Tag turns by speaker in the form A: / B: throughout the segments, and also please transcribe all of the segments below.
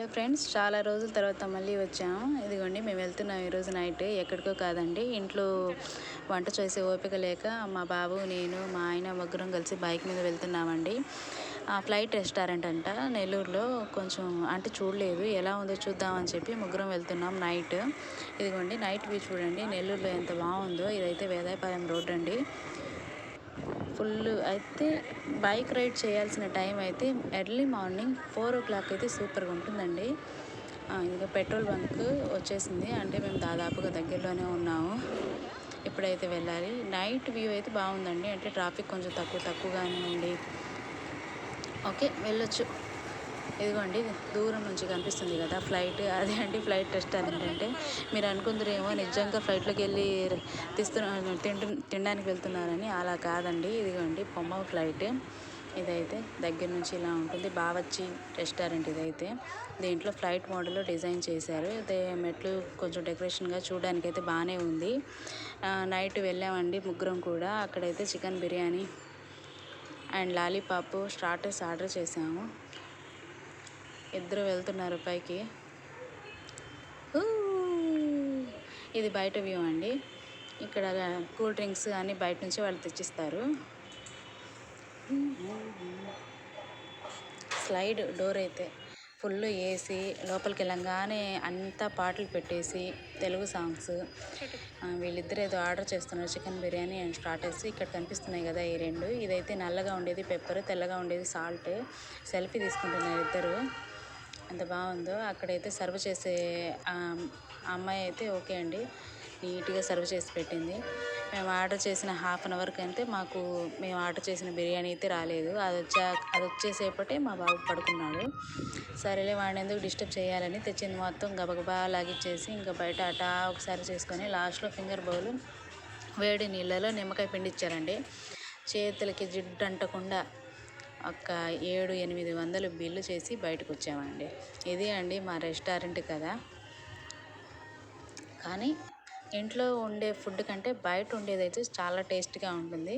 A: Hello friends చాలా రోజుల తర్వాత మళ్ళీ వచ్చాము. ఇదిగోండి మేము వెళ్తున్నాం ఈరోజు నైట్. ఎక్కడికో కాదండి ఇంట్లో వంట చేసే ఓపిక లేక మా బాబు నేను మా ఆయన ముగ్గురం కలిసి బైక్ మీద వెళ్తున్నామండి. ఆ ఫ్లైట్ రెస్టారెంట్ అంట నెల్లూరులో. కొంచెం అంటే చూడలేదు ఎలా ఉందో చూద్దామని చెప్పి ముగ్గురం వెళ్తున్నాం నైట్. ఇదిగోండి నైట్ వ్యూ చూడండి నెల్లూరులో ఎంత బాగుందో. ఇదైతే వేదాయపాలెం రోడ్ అండి. ఫుల్ అయితే బైక్ రైడ్ చేయాల్సిన టైం అయితే early morning four o'clock అయితే సూపర్గా ఉంటుందండి. ఇంకా పెట్రోల్ బంక్ వచ్చేసింది. అంటే మేము దాదాపుగా దగ్గరలోనే ఉన్నాము. ఇప్పుడైతే వెళ్ళాలి. నైట్ వ్యూ అయితే బాగుందండి. అంటే ట్రాఫిక్ కొంచెం తక్కువ తక్కువగానే ఉంది. ఓకే వెళ్ళొచ్చు. ఇదిగోండి దూరం నుంచి కనిపిస్తుంది కదా ఫ్లైట్. అదే అండి ఫ్లైట్ రెస్టారెంట్ అంటే మీరు అనుకుందరేమో నిజంగా ఫ్లైట్లోకి వెళ్ళి తీస్తున్న తింటు తినడానికి వెళ్తున్నారని అలా కాదండి. ఇదిగోండి బొమ్మ ఫ్లైట్. ఇదైతే దగ్గర నుంచి ఇలా ఉంటుంది. బావచ్చి రెస్టారెంట్ ఇదైతే. దీంట్లో ఫ్లైట్ మోడల్లో డిజైన్ చేశారు. అయితే మెట్లు కొంచెం డెకరేషన్గా చూడడానికి అయితే బాగానే ఉంది. నైట్ వెళ్ళామండి ముగ్గురం కూడా. అక్కడైతే chicken biryani and lollipop starters order చేసాము ఇద్దరు వెళ్తున్నారు పైకి. ఇది బయట వ్యూ అండి. ఇక్కడ కూల్ డ్రింక్స్ అన్నీ బయట నుంచి వాళ్ళు తెచ్చిస్తారు. స్లైడ్ డోర్ అయితే ఫుల్ ఏసీ లోపలికి వెళ్ళంగానే అంతా పాటలు పెట్టేసి తెలుగు సాంగ్స్. వీళ్ళిద్దరు ఏదో ఆర్డర్ చేస్తున్నారు చికెన్ బిర్యానీ అండ్ స్టార్టర్స్ ఇక్కడ కనిపిస్తున్నాయి కదా ఈ రెండు. ఇదైతే నల్లగా ఉండేది పెప్పర్ తెల్లగా ఉండేది సాల్ట్. సెల్ఫీ తీసుకుంటున్నారు ఇద్దరు. ఎంత బాగుందో అక్కడైతే సర్వ్ చేసే ఆ అమ్మాయి అయితే ఓకే అండి. నీట్గా సర్వ్ చేసి పెట్టింది. మేము ఆర్డర్ చేసిన హాఫ్ అన్ అవర్కి అయితే మాకు మేము ఆర్డర్ చేసిన బిర్యానీ అయితే రాలేదు. అది వచ్చా అది వచ్చేసేపటే మా బాబు పడుకున్నాడు. సరేలే వాడిని ఎందుకు డిస్టర్బ్ చేయాలని తెచ్చింది మొత్తం గబగబా లాగిచ్చేసి ఇంకా బయట అటా ఒకసారి చేసుకొని లాస్ట్లో ఫింగర్ బౌల్ వేడి నీళ్ళలో నిమ్మకాయ పిండి ఇచ్చారండి చేతులకి జిడ్డు అంటకుండా ఒక ఏడు ఎనిమిది వందలు బిల్లు చేసి బయటకు వచ్చామండి ఇది అండి మా రెస్టారెంట్ కదా కానీ ఇంట్లో ఉండే ఫుడ్ కంటే బయట ఉండేది అయితే చాలా టేస్ట్గా ఉంటుంది.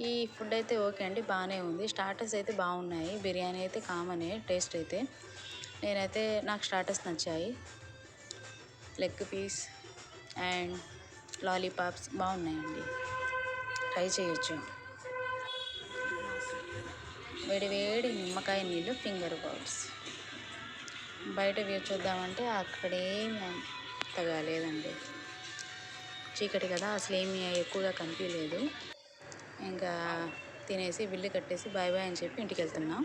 A: ఈ ఫుడ్ అయితే ఓకే అండి బాగానే ఉంది. స్టార్టర్స్ అయితే బాగున్నాయి. బిర్యానీ అయితే కామనే టేస్ట్ అయితే. నేనైతే నాకు స్టార్టర్స్ నచ్చాయి. లెగ్ పీస్ అండ్ లాలీపాప్స్ బాగున్నాయండి. ట్రై చేయొచ్చు. వేడివేడి నిమ్మకాయ నీళ్ళు ఫింగర్ బౌల్స్. బయట వ్యూ చూద్దామంటే అక్కడేమి అంతగా లేదండి. చీకటి కదా అసలు ఏమీ ఎక్కువగా కనిపించలేదు. ఇంకా తినేసి బిల్లు కట్టేసి బాయ్ బాయ్ అని చెప్పి ఇంటికి వెళ్తున్నాం.